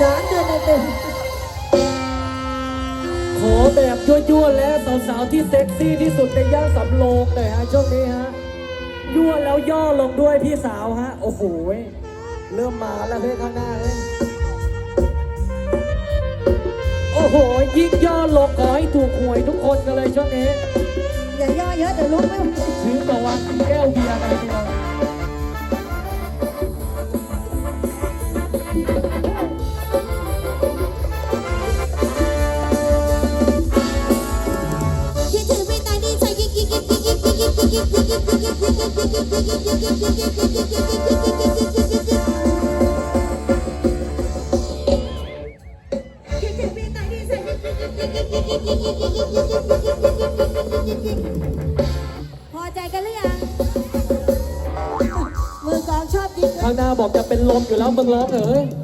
สามเดือนเต็มขอแบบยั่วๆและสาวๆที่เซ็กซี่ที่สุดในย่านสำโรงหน่อยฮะช่วงนี้ฮะยั่วแล้วย่อลงด้วยพี่สาวฮะ โอ้โหเว้ยเริ่มมาแล้วเฮ้ยข้างหน้าเฮ้ยโอ้โหยิ่งย่อลงขอให้ถูกหวยทุกคนกันเลยช่วงนี้ๆอย่าย่อเยอะเดี๋ยวลุกไม่ไหวถือบอกว่าแก้วเบียร์อะไรเนี่ยคิด พอใจกันหรือยัง มือกองชอบยิง ข้างหน้าบอกจะเป็นลมอยู่แล้วมึงร้องเหรอ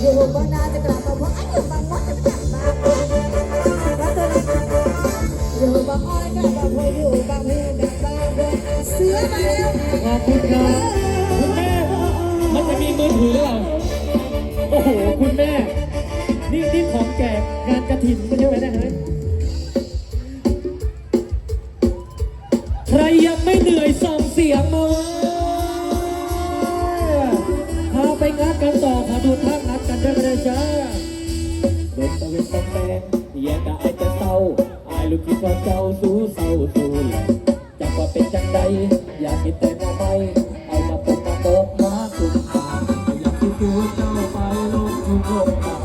อยู่กับนาจะกลับกับพ่ออยู่กับมดจะกลับมาแล้วตัวนี้อยู่กับอ้อยกลับกับพ่ออยู่กับเพื่อนกับบ้านด้วยเสือมาแล้วขอบคุณครับคุณแม่มันจะมีมือถือหรือเปล่าโอ้โหคุณแม่ นี่นี่ของแจกงานกระถิ่นไม่ใช่ไหมเนะเฮ้ยใครยังไม่เหนื่อยส่งเสียงมาพาไปงัดกัน ลูกคิดว่าเจ้าสู้เศร้าสู้แหละจักว่าเป็นจังใดอยากคิดแต่ว่าไปเอามาปกมาปกมาสุดทาอยากคิดดูเจ้าไปลงทุกโลกตา